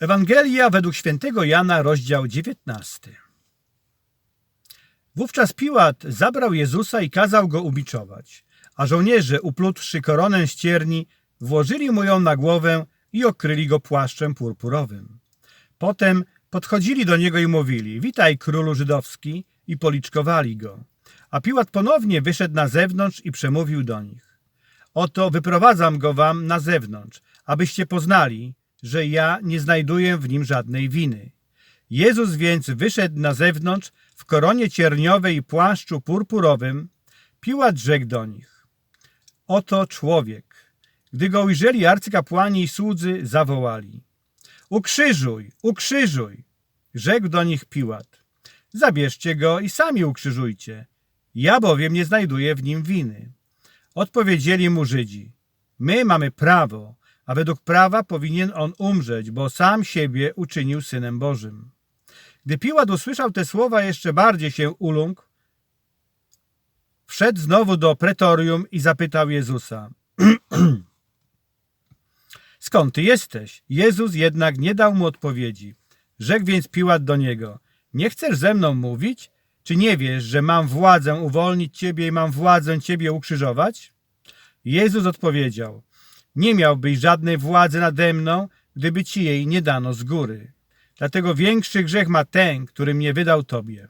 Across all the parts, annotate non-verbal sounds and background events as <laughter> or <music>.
Ewangelia według świętego Jana, rozdział 19. Wówczas Piłat zabrał Jezusa i kazał go ubiczować, a żołnierze, uplutwszy koronę ścierni, włożyli mu ją na głowę i okryli go płaszczem purpurowym. Potem podchodzili do niego i mówili, witaj królu żydowski i policzkowali go. A Piłat ponownie wyszedł na zewnątrz i przemówił do nich. Oto wyprowadzam go wam na zewnątrz, abyście poznali, że ja nie znajduję w nim żadnej winy. Jezus więc wyszedł na zewnątrz w koronie cierniowej i płaszczu purpurowym. Piłat rzekł do nich. Oto człowiek. Gdy go ujrzeli arcykapłani i słudzy, zawołali. Ukrzyżuj, ukrzyżuj! Rzekł do nich Piłat. Zabierzcie go i sami ukrzyżujcie. Ja bowiem nie znajduję w nim winy. Odpowiedzieli mu Żydzi. My mamy prawo, a według prawa powinien on umrzeć, bo sam siebie uczynił Synem Bożym. Gdy Piłat usłyszał te słowa, jeszcze bardziej się uląkł. Wszedł znowu do pretorium i zapytał Jezusa. <clears throat> Skąd ty jesteś? Jezus jednak nie dał mu odpowiedzi. Rzekł więc Piłat do niego. Nie chcesz ze mną mówić? Czy nie wiesz, że mam władzę uwolnić ciebie i mam władzę ciebie ukrzyżować? Jezus odpowiedział. Nie miałbyś żadnej władzy nade mną, gdyby ci jej nie dano z góry. Dlatego większy grzech ma ten, który mnie wydał tobie.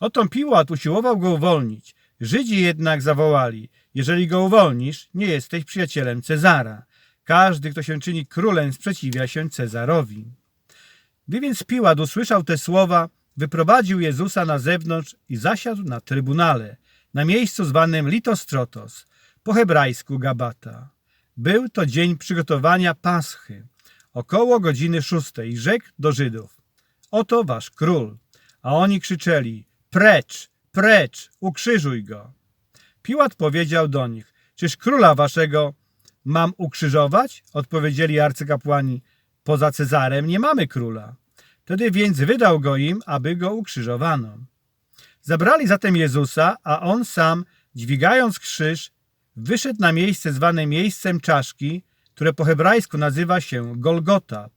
Oto Piłat usiłował go uwolnić. Żydzi jednak zawołali, jeżeli go uwolnisz, nie jesteś przyjacielem Cezara. Każdy, kto się czyni królem, sprzeciwia się Cezarowi. Gdy więc Piłat usłyszał te słowa, wyprowadził Jezusa na zewnątrz i zasiadł na trybunale, na miejscu zwanym Litostrotos, po hebrajsku Gabata. Był to dzień przygotowania Paschy, około godziny szóstej. Rzekł do Żydów, oto wasz król. A oni krzyczeli, precz, precz, ukrzyżuj go. Piłat powiedział do nich, czyż króla waszego mam ukrzyżować? Odpowiedzieli arcykapłani, poza Cezarem nie mamy króla. Wtedy więc wydał go im, aby go ukrzyżowano. Zabrali zatem Jezusa, a on sam, dźwigając krzyż, wyszedł na miejsce zwane miejscem czaszki, które po hebrajsku nazywa się Golgota.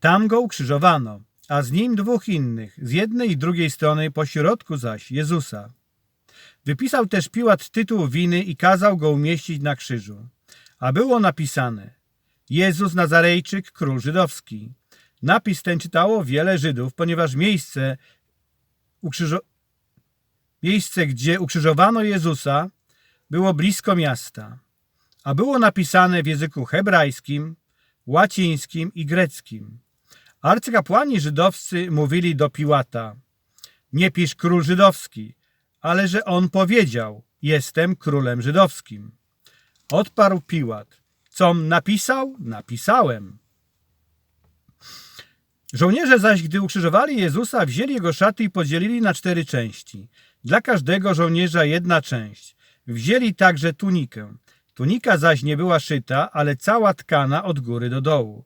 Tam go ukrzyżowano, a z nim dwóch innych, z jednej i drugiej strony, po środku zaś Jezusa. Wypisał też Piłat tytuł winy i kazał go umieścić na krzyżu. A było napisane Jezus Nazarejczyk, król żydowski. Napis ten czytało wiele Żydów, ponieważ miejsce, ukrzyżo... miejsce gdzie ukrzyżowano Jezusa, było blisko miasta, a było napisane w języku hebrajskim, łacińskim i greckim. Arcykapłani żydowscy mówili do Piłata, nie pisz król żydowski, ale że on powiedział, jestem królem żydowskim. Odparł Piłat, com napisał? Napisałem. Żołnierze zaś, gdy ukrzyżowali Jezusa, wzięli jego szaty i podzielili na cztery części. Dla każdego żołnierza jedna część. Wzięli także tunikę. Tunika zaś nie była szyta, ale cała tkana od góry do dołu.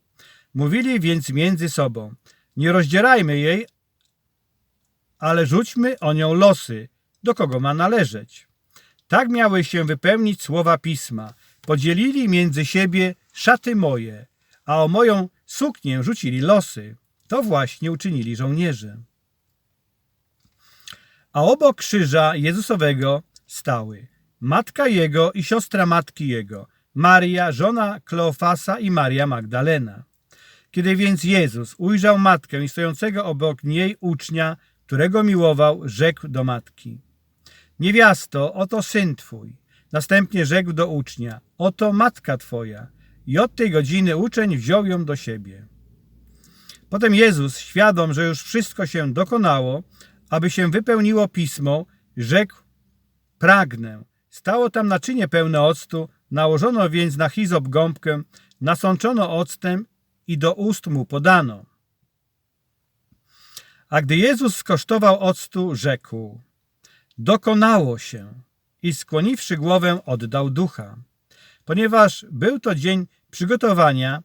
Mówili więc między sobą, nie rozdzierajmy jej, ale rzućmy o nią losy, do kogo ma należeć. Tak miały się wypełnić słowa pisma. Podzielili między siebie szaty moje, a o moją suknię rzucili losy. To właśnie uczynili żołnierze. A obok krzyża Jezusowego stały matka jego i siostra matki jego, Maria, żona Kleofasa i Maria Magdalena. Kiedy więc Jezus ujrzał matkę i stojącego obok niej ucznia, którego miłował, rzekł do matki: Niewiasto, oto syn twój. Następnie rzekł do ucznia: Oto matka twoja. I od tej godziny uczeń wziął ją do siebie. Potem Jezus, świadom, że już wszystko się dokonało, aby się wypełniło pismo, rzekł: Pragnę. Stało tam naczynie pełne octu, nałożono więc na hizop gąbkę, nasączono octem i do ust mu podano. A gdy Jezus skosztował octu, rzekł: Dokonało się. I skłoniwszy głowę, oddał ducha. Ponieważ był to dzień przygotowania,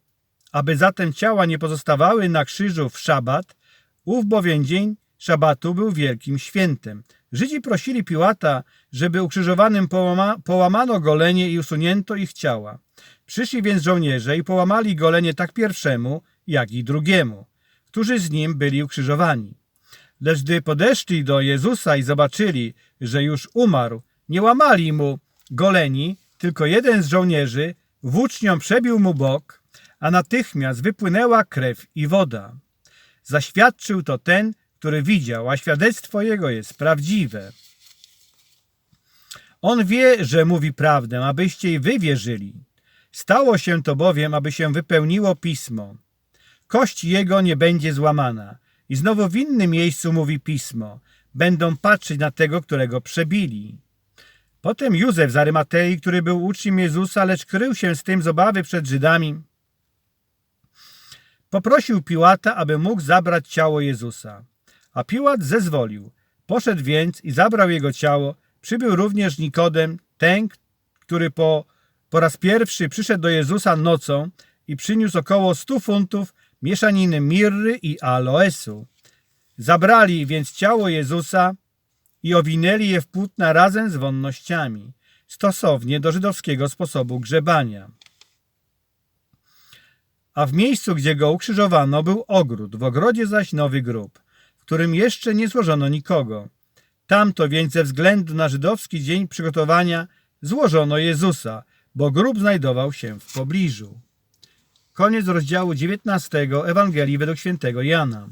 aby zatem ciała nie pozostawały na krzyżu w szabat, ów bowiem dzień szabatu był wielkim świętem. Żydzi prosili Piłata, żeby ukrzyżowanym połama, połamano golenie i usunięto ich ciała. Przyszli więc żołnierze i połamali golenie tak pierwszemu, jak i drugiemu, którzy z nim byli ukrzyżowani. Lecz gdy podeszli do Jezusa i zobaczyli, że już umarł, nie łamali mu goleni, tylko jeden z żołnierzy włócznią przebił mu bok, a natychmiast wypłynęła krew i woda. Zaświadczył to ten, który widział, a świadectwo jego jest prawdziwe. On wie, że mówi prawdę, abyście i wy wierzyli. Stało się to bowiem, aby się wypełniło pismo. Kość jego nie będzie złamana. I znowu w innym miejscu mówi pismo. Będą patrzeć na tego, którego przebili. Potem Józef z Arymatei, który był uczniem Jezusa, lecz krył się z tym z obawy przed Żydami, poprosił Piłata, aby mógł zabrać ciało Jezusa. A Piłat zezwolił. Poszedł więc i zabrał jego ciało. Przybył również Nikodem, ten, który po, po raz pierwszy przyszedł do Jezusa nocą i przyniósł około stu funtów mieszaniny mirry i aloesu. Zabrali więc ciało Jezusa i owinęli je w płótna razem z wonnościami, stosownie do żydowskiego sposobu grzebania. A w miejscu, gdzie go ukrzyżowano, był ogród, w ogrodzie zaś nowy grób, którym jeszcze nie złożono nikogo. Tamto więc ze względu na żydowski dzień przygotowania złożono Jezusa, bo grób znajdował się w pobliżu. Koniec rozdziału 19 Ewangelii według świętego Jana.